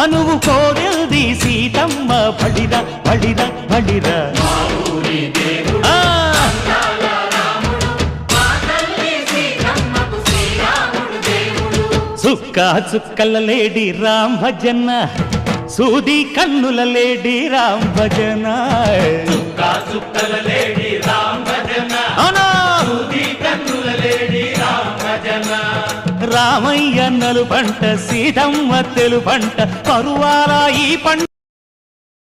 మనువు కోడెల్ది సీతమ్మ బడిర బడిర ఆ, సుక్క చుక్కల లేడి రామ్ భజన సూది కన్నుల లేడి రామ్ భజన. చుక్కల లేడి రామ్ భజన అవునా? సూది కన్నుల లేడి రామ్ భజన. రామయ్య నలు పంట సీతమ్మ తెలు పంట కరువాల ఈ పంట